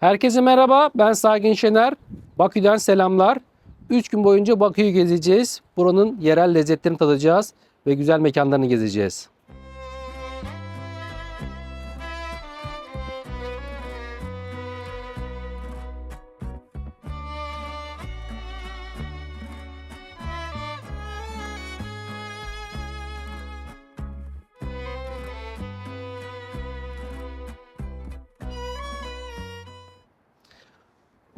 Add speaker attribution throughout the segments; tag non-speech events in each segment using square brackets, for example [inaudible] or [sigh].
Speaker 1: Herkese merhaba, ben Sakin Şener. Bakü'den selamlar. 3 gün boyunca Bakü'yü gezeceğiz. Buranın yerel lezzetlerini tadacağız ve güzel mekanlarını gezeceğiz.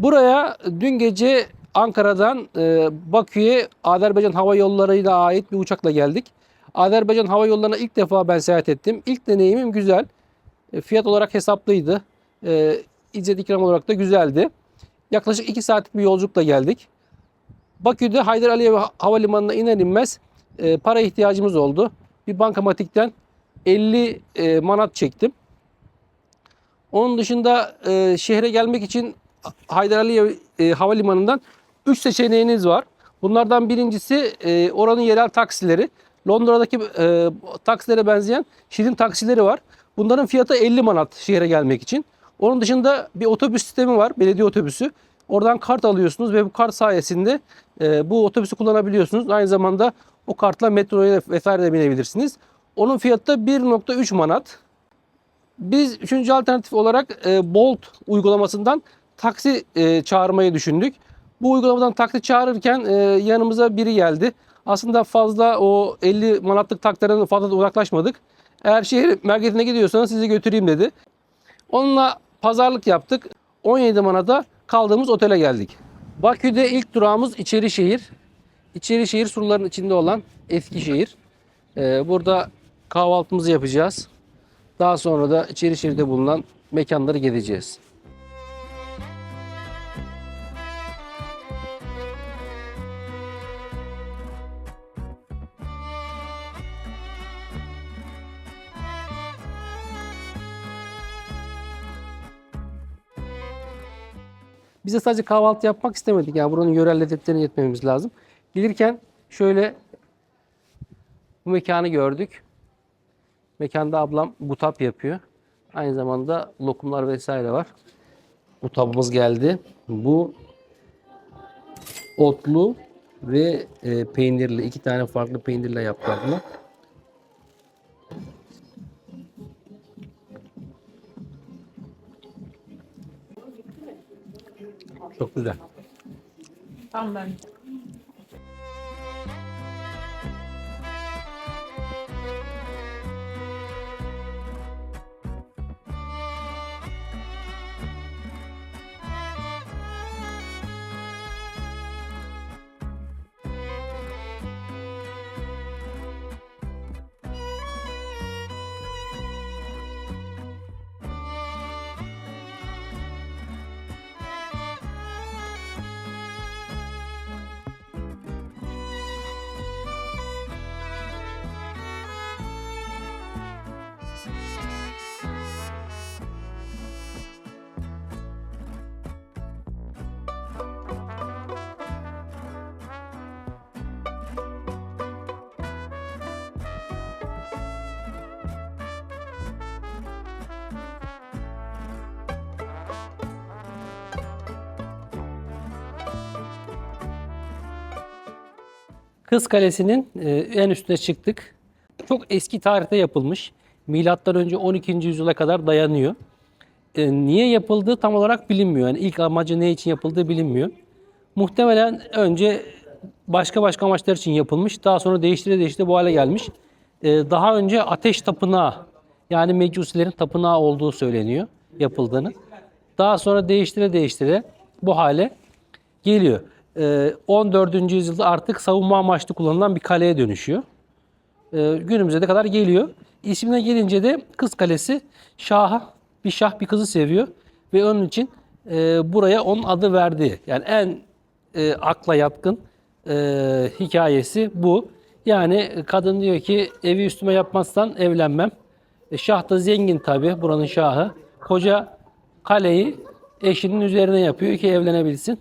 Speaker 1: Buraya dün gece Ankara'dan e, Bakü'ye Azerbaycan Hava Yolları'yla ait bir uçakla geldik. Azerbaycan Hava Yolları'na ilk defa ben seyahat ettim. İlk deneyimim güzel. E, fiyat olarak hesaplıydı. E, İzzet ikram olarak da güzeldi. Yaklaşık 2 saatlik bir yolculukla geldik. Bakü'de Haydar Aliyev Havalimanı'na iner inmez e, para ihtiyacımız oldu. Bir bankamatikten 50 e, manat çektim. Onun dışında e, şehre gelmek için Haydar Aliyev e, Havalimanı'ndan 3 seçeneğiniz var. Bunlardan birincisi e, oranın yerel taksileri. Londra'daki e, taksilere benzeyen şirin taksileri var. Bunların fiyatı 50 manat şehre gelmek için. Onun dışında bir otobüs sistemi var, belediye otobüsü. Oradan kart alıyorsunuz ve bu kart sayesinde e, bu otobüsü kullanabiliyorsunuz. Aynı zamanda o kartla metroya vesaire de binebilirsiniz. Onun fiyatı da 1.3 manat. Biz üçüncü alternatif olarak e, Bolt uygulamasından taksi e, çağırmayı düşündük. Bu uygulamadan taksi çağırırken e, yanımıza biri geldi. Aslında fazla o 50 manatlık taklardan fazla da uzaklaşmadık. Eğer şehir merkezine gidiyorsanız sizi götüreyim dedi. Onunla pazarlık yaptık. 17 manata kaldığımız otele geldik. Bakü'de ilk durağımız İçerişehir. İçerişehir surların içinde olan Eskişehir. Ee, burada kahvaltımızı yapacağız. Daha sonra da İçerişehir'de bulunan mekanları gezeceğiz. Bize sadece kahvaltı yapmak istemedik. Yani buranın yörel lezzetlerini yetmemiz lazım. Gelirken şöyle bu mekanı gördük. Mekanda ablam butap yapıyor. Aynı zamanda lokumlar vesaire var. Butabımız geldi. Bu otlu ve e, peynirli. iki tane farklı peynirle yaptılar bunu. Çok güzel.
Speaker 2: Tam ben.
Speaker 1: Kız Kalesi'nin e, en üstüne çıktık. Çok eski tarihte yapılmış. Milattan önce 12. yüzyıla kadar dayanıyor. E, niye yapıldığı tam olarak bilinmiyor. Yani ilk amacı ne için yapıldığı bilinmiyor. Muhtemelen önce başka başka amaçlar için yapılmış. Daha sonra değiştire değiştire bu hale gelmiş. E, daha önce ateş tapınağı yani mecusilerin tapınağı olduğu söyleniyor yapıldığını. Daha sonra değiştire değiştire bu hale geliyor. Ee, 14. yüzyılda artık savunma amaçlı kullanılan bir kaleye dönüşüyor. Ee, günümüze de kadar geliyor. İsmine gelince de Kız Kalesi Şah'a bir şah bir kızı seviyor ve onun için e, buraya onun adı verdi. Yani en e, akla yatkın e, hikayesi bu. Yani kadın diyor ki evi üstüme yapmazsan evlenmem. Şah da zengin tabi buranın şahı. Koca kaleyi eşinin üzerine yapıyor ki evlenebilsin.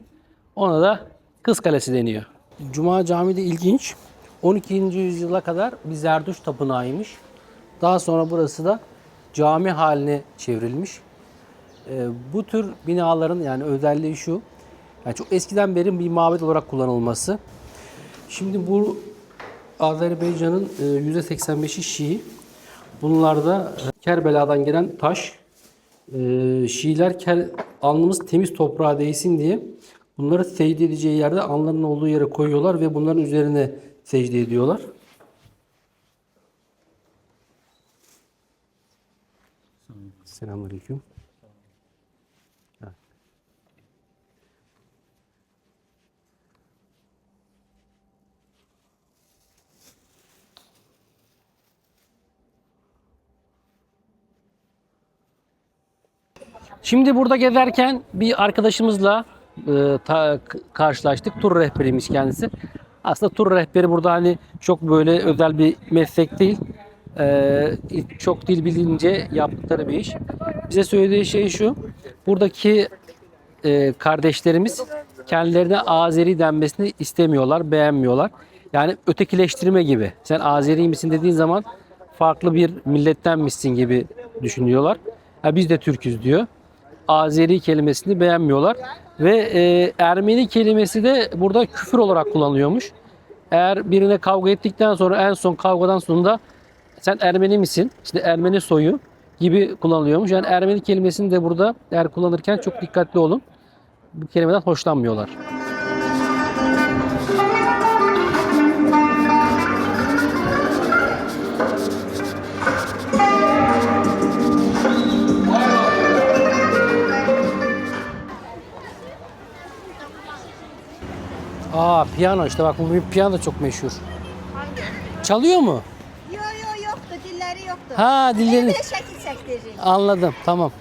Speaker 1: Ona da Kız Kalesi deniyor. Cuma Camii de ilginç. 12. yüzyıla kadar bir Zerduş tapınağıymış. Daha sonra burası da cami haline çevrilmiş. Ee, bu tür binaların yani özelliği şu. Yani çok eskiden beri bir mabet olarak kullanılması. Şimdi bu Azerbaycan'ın e, %85'i Şii. Bunlarda e, Kerbela'dan gelen taş. E, Şiiler ker, alnımız temiz toprağa değsin diye bunları secde edeceği yerde alnlarının olduğu yere koyuyorlar ve bunların üzerine secde ediyorlar. Selamünaleyküm. Şimdi burada gezerken bir arkadaşımızla e, ta- karşılaştık. Tur rehberiymiş kendisi. Aslında tur rehberi burada hani çok böyle özel bir meslek değil. E, çok dil bilince yaptıkları bir iş. Bize söylediği şey şu. Buradaki e, kardeşlerimiz kendilerine Azeri denmesini istemiyorlar, beğenmiyorlar. Yani ötekileştirme gibi. Sen Azeri misin dediğin zaman farklı bir millettenmişsin gibi düşünüyorlar. Ha, biz de Türküz diyor. Azeri kelimesini beğenmiyorlar. Ve e, Ermeni kelimesi de burada küfür olarak kullanılıyormuş. Eğer birine kavga ettikten sonra en son kavgadan sonunda sen Ermeni misin? İşte Ermeni soyu gibi kullanılıyormuş. Yani Ermeni kelimesini de burada eğer kullanırken çok dikkatli olun. Bu kelimeden hoşlanmıyorlar. Aa piyano işte bak bu bir piyano da çok meşhur. Çalıyor mu?
Speaker 3: Yok yok yoktu, dilleri yoktu.
Speaker 1: Ha dilleri
Speaker 3: Bir de şekil çektireceğim.
Speaker 1: anladım tamam.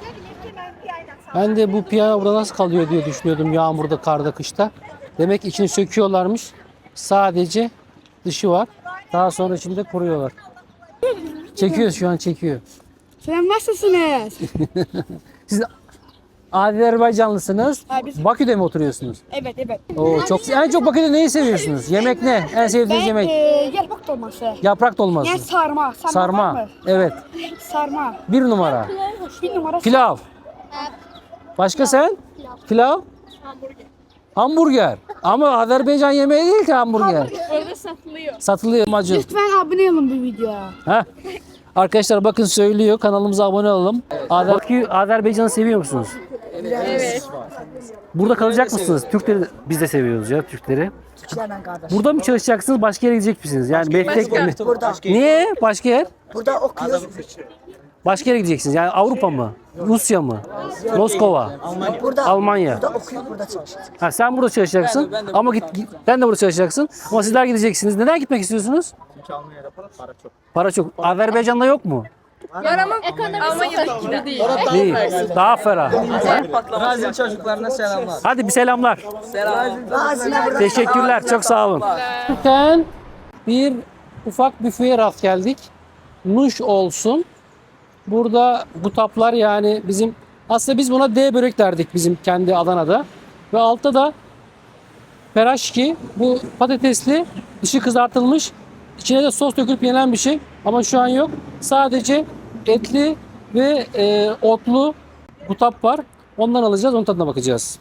Speaker 1: Ben de bu piyano burada nasıl kalıyor diye düşünüyordum yağmurda, karda, kışta. Demek içini söküyorlarmış. Sadece dışı var. Daha sonra içinde kuruyorlar. Çekiyor şu an çekiyor.
Speaker 4: Selam nasılsınız? [laughs]
Speaker 1: Siz Azerbaycanlısınız.
Speaker 4: Ha, biz-
Speaker 1: Bakü'de mi oturuyorsunuz?
Speaker 4: evet evet.
Speaker 1: Oo, çok en çok Bakü'de neyi seviyorsunuz? Yemek ne? En sevdiğiniz
Speaker 4: Ben
Speaker 1: yemek?
Speaker 4: e, yarpak dolması.
Speaker 1: Yaprak dolması.
Speaker 4: Yani sarma. Sarma.
Speaker 1: Sarma.
Speaker 4: var mı?
Speaker 1: Evet.
Speaker 4: Sarma.
Speaker 1: Bir numara.
Speaker 4: Bir numara
Speaker 1: Pilav. Başka sen? Pilav. Hamburger. Hamburger. Ama Azerbaycan yemeği değil ki hamburger.
Speaker 2: Orada satılıyor.
Speaker 1: Satılıyor macun.
Speaker 4: Lütfen abone olun bu videoya.
Speaker 1: Heh. Arkadaşlar bakın söylüyor kanalımıza abone olalım. Azer Bakü, Azerbaycan'ı seviyor musunuz?
Speaker 2: Evet.
Speaker 1: Burada kalacak mısınız? Türkleri de- biz de seviyoruz ya Türkleri. Burada mı çalışacaksınız? Başka yere gidecek misiniz? Yani meslek mi?
Speaker 5: Burada.
Speaker 1: Niye? Başka yer?
Speaker 5: Burada okuyoruz.
Speaker 1: Başka yere gideceksiniz. Yani Avrupa mı? Rusya mı? Moskova?
Speaker 5: Burada
Speaker 1: Almanya.
Speaker 5: Burada okuyup burada çalışacağız.
Speaker 1: Ha sen burada çalışacaksın ama git, git ben de burada çalışacaksın. Ama sizler gideceksiniz. Neden gitmek istiyorsunuz? Para çok. Azerbaycan'da yok mu?
Speaker 2: Ama Almanya'daki gibi değil.
Speaker 1: Değil. Daha ferah.
Speaker 6: Brazil çocuklarına selamlar.
Speaker 1: Hadi bir selamlar.
Speaker 5: Burada
Speaker 1: Teşekkürler. Çok sağ olun. Bugün bir ufak büfeye rast geldik. Nuş olsun. Burada bu taplar yani bizim aslında biz buna D börek derdik bizim kendi Adana'da. Ve altta da peraşki bu patatesli dışı kızartılmış içine de sos dökülüp yenen bir şey ama şu an yok. Sadece etli ve e, otlu gutap var. Ondan alacağız, onun tadına bakacağız.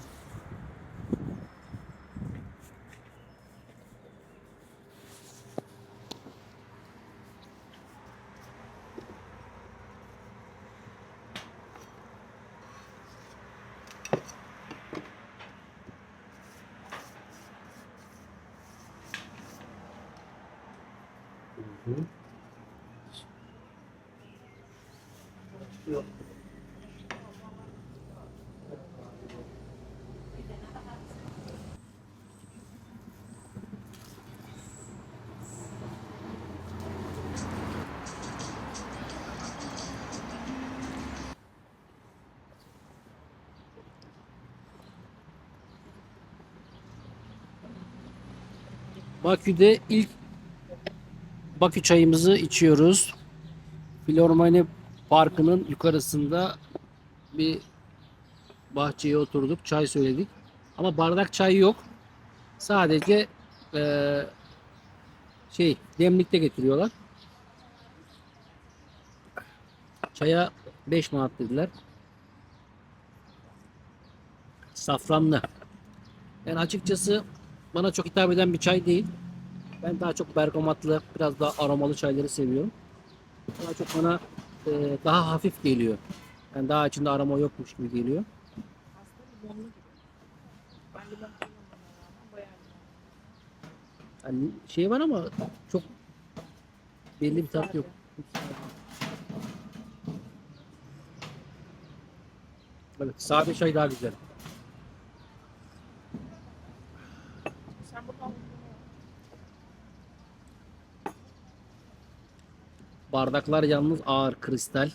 Speaker 1: Bakü'de ilk Bakü çayımızı içiyoruz. Filormani Parkı'nın yukarısında bir bahçeye oturduk. Çay söyledik. Ama bardak çay yok. Sadece eee, şey demlikte getiriyorlar. Çaya 5 manat dediler. Safranlı. Yani açıkçası bana çok hitap eden bir çay değil. Ben daha çok bergamatlı, biraz daha aromalı çayları seviyorum. Daha çok bana e, daha hafif geliyor. Yani daha içinde aroma yokmuş gibi geliyor. Yani şey var ama çok belli bir tat yok. Evet, sade çay daha güzel. Bardaklar yalnız ağır kristal.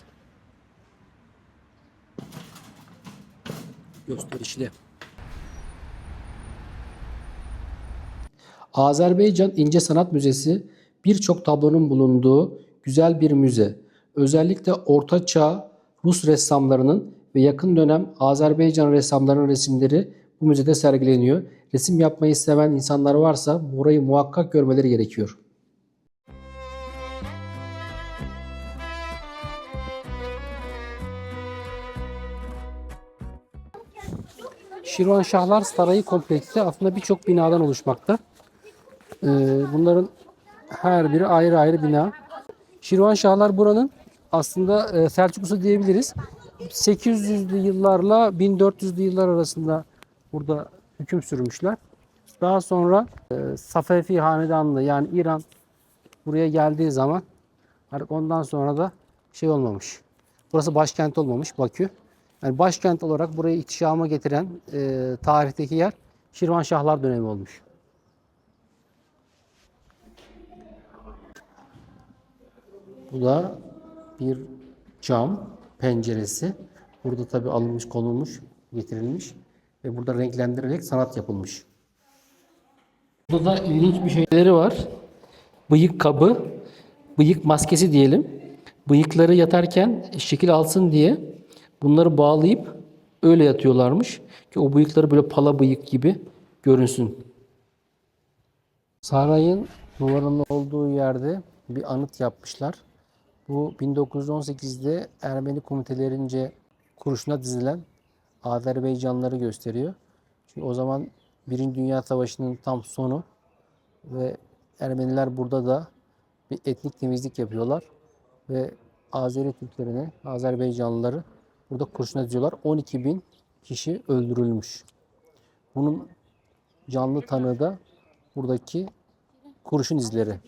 Speaker 1: Gösterişli. Azerbaycan İnce Sanat Müzesi birçok tablonun bulunduğu güzel bir müze. Özellikle Orta Çağ Rus ressamlarının ve yakın dönem Azerbaycan ressamlarının resimleri bu müzede sergileniyor. Resim yapmayı seven insanlar varsa burayı muhakkak görmeleri gerekiyor. Şirvanşahlar Sarayı kompleksi aslında birçok binadan oluşmakta. Ee, bunların her biri ayrı ayrı bina. Şirvanşahlar buranın aslında e, Selçuklusu diyebiliriz. 800'lü yıllarla 1400'lü yıllar arasında burada hüküm sürmüşler. Daha sonra e, Safevi Hanedanlığı yani İran buraya geldiği zaman artık ondan sonra da şey olmamış. Burası başkent olmamış Bakü. Yani başkent olarak burayı ihtişama getiren e, tarihteki yer Şirvanşahlar dönemi olmuş. Bu da bir cam penceresi. Burada tabi alınmış, konulmuş, getirilmiş ve burada renklendirilerek sanat yapılmış. Burada da ilginç bir şeyleri var. Bıyık kabı, bıyık maskesi diyelim. Bıyıkları yatarken şekil alsın diye bunları bağlayıp öyle yatıyorlarmış. Ki o bıyıkları böyle pala bıyık gibi görünsün. Sarayın duvarının olduğu yerde bir anıt yapmışlar. Bu 1918'de Ermeni komitelerince kurşuna dizilen Azerbaycanlıları gösteriyor. Çünkü o zaman Birinci Dünya Savaşı'nın tam sonu ve Ermeniler burada da bir etnik temizlik yapıyorlar ve Azeri Türklerini, Azerbaycanlıları burada kurşuna diziyorlar. 12 bin kişi öldürülmüş. Bunun canlı tanığı da buradaki kurşun izleri.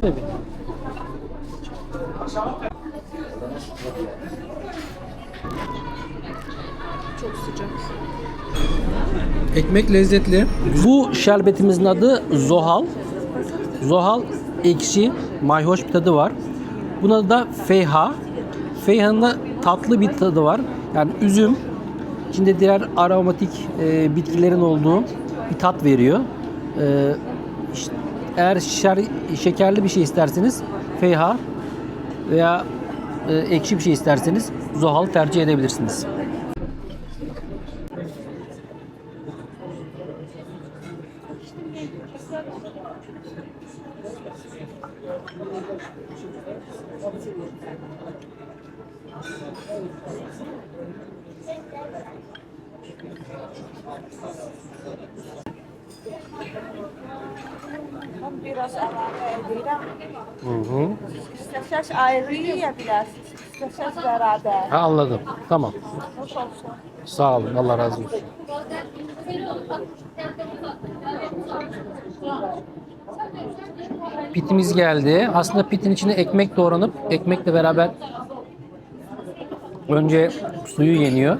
Speaker 1: Tabii. Ekmek lezzetli. Bu şerbetimizin adı zohal. Zohal ekşi, mayhoş bir tadı var. Buna da feyha. Feyhanın da tatlı bir tadı var. Yani üzüm, içinde diğer aromatik e, bitkilerin olduğu bir tat veriyor. E, işte eğer şer- şekerli bir şey isterseniz feyha veya e, ekşi bir şey isterseniz zohal tercih edebilirsiniz. Hı hı.
Speaker 3: İstəsəz ayrı yeyə bilərsiniz. İstəsəz bərabər.
Speaker 1: Ha, anladım. Tamam. Sağ olun. Allah razı olsun. Pitimiz geldi. Aslında pitin içine ekmek doğranıp ekmekle beraber önce suyu yeniyor.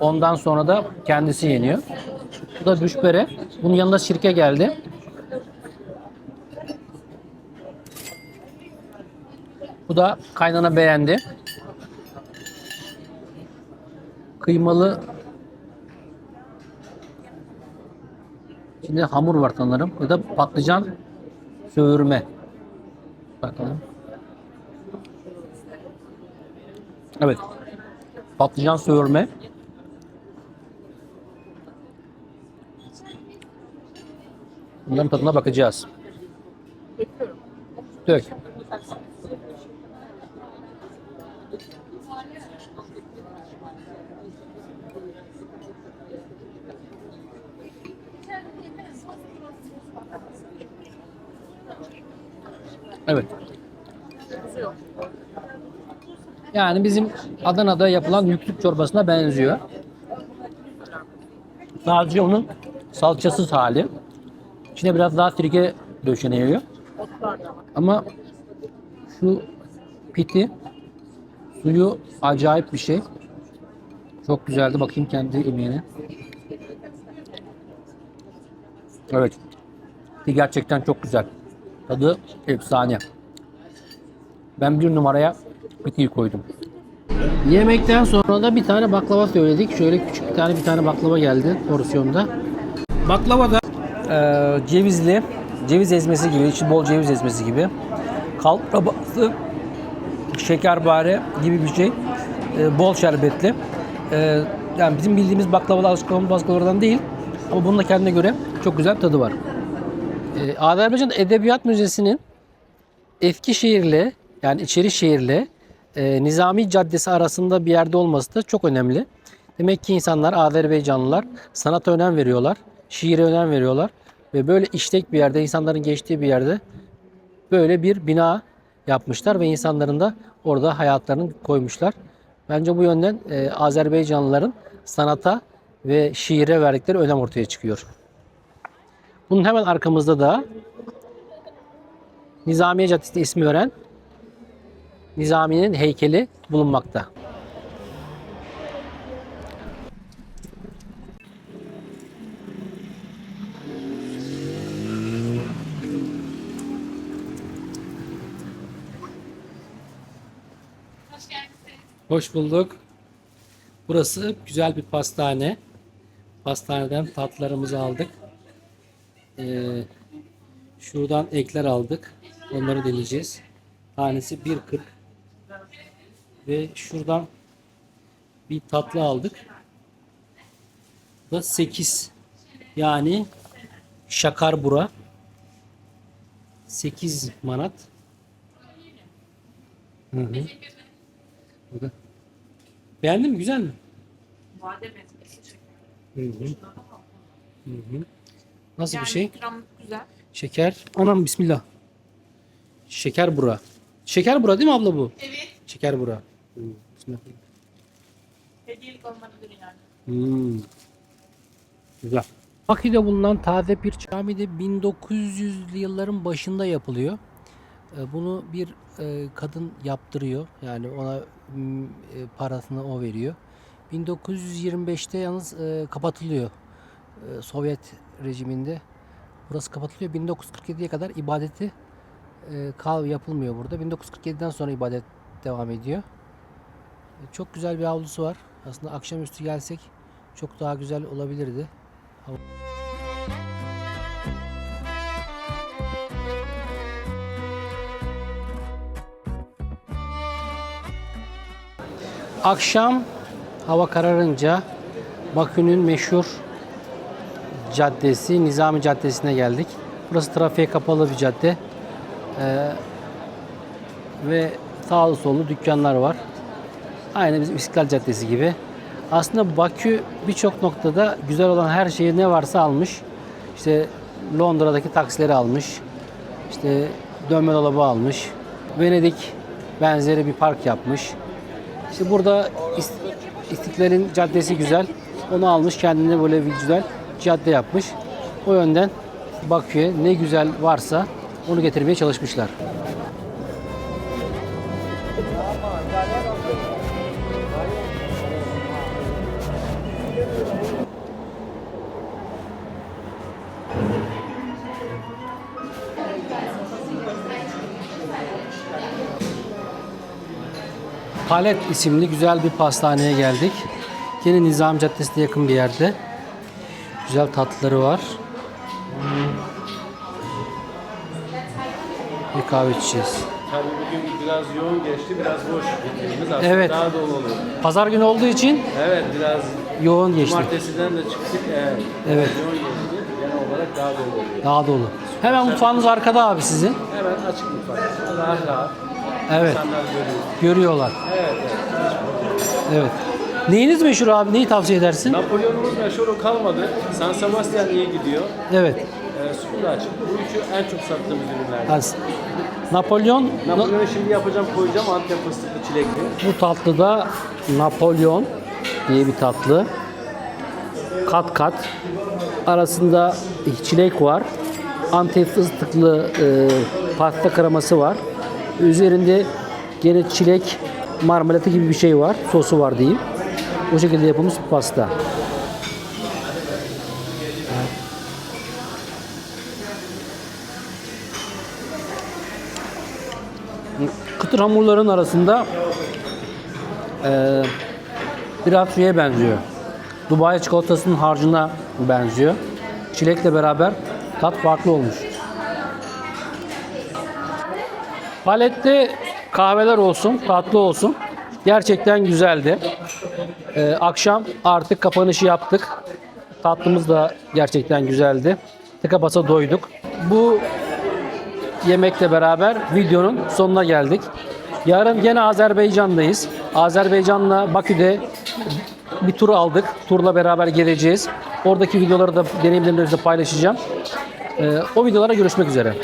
Speaker 1: Ondan sonra da kendisi yeniyor. Bu da düşbere. Bunun yanında sirke geldi. Bu da kaynana beğendi. Kıymalı İçinde hamur var sanırım. Ya da patlıcan söğürme. Bakalım. Evet. Patlıcan söğürme. Bunların tadına bakacağız. Dök. Evet. Yani bizim Adana'da yapılan yüklük çorbasına benziyor. Sadece onun salçasız hali. İçine biraz daha sirke döşeniyor. Ama şu piti suyu acayip bir şey. Çok güzeldi. Bakayım kendi yemeğine. Evet. Gerçekten çok güzel. Tadı efsane. Ben bir numaraya pitiyi koydum. Yemekten sonra da bir tane baklava söyledik. Şöyle küçük bir tane bir tane baklava geldi porsiyonda. Baklava da e, cevizli, ceviz ezmesi gibi, içi bol ceviz ezmesi gibi. Kalprabası, şekerbare gibi bir şey. E, bol şerbetli. E, yani bizim bildiğimiz baklavalar alışık olduğumuz baklavalardan değil. Ama bunun da kendine göre çok güzel tadı var. E, Azerbaycan Edebiyat Müzesi'nin Eskişehir'le yani İçerişehir'le e, Nizami Caddesi arasında bir yerde olması da çok önemli. Demek ki insanlar, Azerbaycanlılar sanata önem veriyorlar, şiire önem veriyorlar ve böyle işlek bir yerde, insanların geçtiği bir yerde böyle bir bina yapmışlar ve insanların da orada hayatlarını koymuşlar. Bence bu yönden e, Azerbaycanlıların sanata ve şiire verdikleri önem ortaya çıkıyor. Bunun hemen arkamızda da Nizamiye Caddesi'ne ismi veren Nizami'nin heykeli bulunmakta. Hoş bulduk. Burası güzel bir pastane. Pastaneden tatlarımızı aldık. Ee, şuradan ekler aldık. Onları deneyeceğiz. Tanesi 1.40. Ve şuradan bir tatlı aldık. Bu da 8. Yani şakar bura. 8 manat. Hı hı. Bu da- Beğendin mi? Güzel mi? Hı hı. Hı hı. Nasıl bir şey?
Speaker 2: güzel.
Speaker 1: Şeker. Anam bismillah. Şeker bura. Şeker bura değil mi abla bu? Evet. Şeker bura. Hmm, bismillah.
Speaker 2: Hediyelik olabilir yani.
Speaker 1: Hmm. Güzel. Bakü'de bulunan taze bir cami de 1900'lü yılların başında yapılıyor. E, Bunu bir e, kadın yaptırıyor. Yani ona mm, e, parasını o veriyor. 1925'te yalnız e, kapatılıyor. Sovyet rejiminde. Burası kapatılıyor. 1947'ye kadar ibadeti kal yapılmıyor burada. 1947'den sonra ibadet devam ediyor. Çok güzel bir avlusu var. Aslında akşamüstü gelsek çok daha güzel olabilirdi. Akşam hava kararınca Bakü'nün meşhur caddesi Nizami Caddesi'ne geldik. Burası trafiğe kapalı bir cadde. Ee, ve sağlı sollu dükkanlar var. Aynı bizim İstiklal Caddesi gibi. Aslında Bakü birçok noktada güzel olan her şeyi ne varsa almış. İşte Londra'daki taksileri almış. İşte dönme dolabı almış. Venedik benzeri bir park yapmış. İşte burada İst- İstiklal'in caddesi güzel. Onu almış kendine böyle bir güzel cadde yapmış. O yönden Bakü'ye ne güzel varsa onu getirmeye çalışmışlar. Palet isimli güzel bir pastaneye geldik. Yine Nizam Caddesi'ne yakın bir yerde. Güzel tatlıları var. Bir kahve içeceğiz.
Speaker 7: Tabii bugün biraz yoğun geçti, biraz boş getirdiğimiz aslında
Speaker 1: Evet.
Speaker 7: daha dolu oluyor.
Speaker 1: Pazar günü olduğu için
Speaker 7: Evet, biraz
Speaker 1: yoğun geçti.
Speaker 7: cumartesiden de çıktık. Evet.
Speaker 1: Evet.
Speaker 7: Yoğun geçti. Genel olarak daha dolu oluyor.
Speaker 1: Daha dolu. Hemen mutfağınız arkada abi sizin.
Speaker 7: Hemen açık mutfak. Rahat rahat.
Speaker 1: Evet.
Speaker 7: İnsanlar görüyor.
Speaker 1: Görüyorlar.
Speaker 7: Evet, evet.
Speaker 1: Evet. Neyiniz meşhur abi? Neyi tavsiye edersin?
Speaker 7: Napolyonumuz meşhur kalmadı. San Sebastian iyi gidiyor.
Speaker 1: Evet.
Speaker 7: Ee, açık. Bu üçü en çok sattığımız ürünler.
Speaker 1: Yani Napolyon
Speaker 7: Napolyon'u şimdi yapacağım, koyacağım. Antep fıstıklı çilekli.
Speaker 1: bu tatlıda Napolyon diye bir tatlı. Kat kat. Arasında çilek var. Antep fıstıklı e, pasta kreması var. Üzerinde gene çilek marmelatı gibi bir şey var. Sosu var diyeyim. O şekilde yapılmış bir pasta. Kıtır hamurların arasında eee biraz şeye benziyor. Dubai çikolatasının harcına benziyor. Çilekle beraber tat farklı olmuş. Palette kahveler olsun, tatlı olsun. Gerçekten güzeldi. Ee, akşam artık kapanışı yaptık. Tatlımız da gerçekten güzeldi. Tıka basa doyduk. Bu yemekle beraber videonun sonuna geldik. Yarın gene Azerbaycan'dayız. Azerbaycan'la Bakü'de bir tur aldık. Turla beraber geleceğiz. Oradaki videoları da deneyimlerimizi paylaşacağım. Ee, o videolara görüşmek üzere.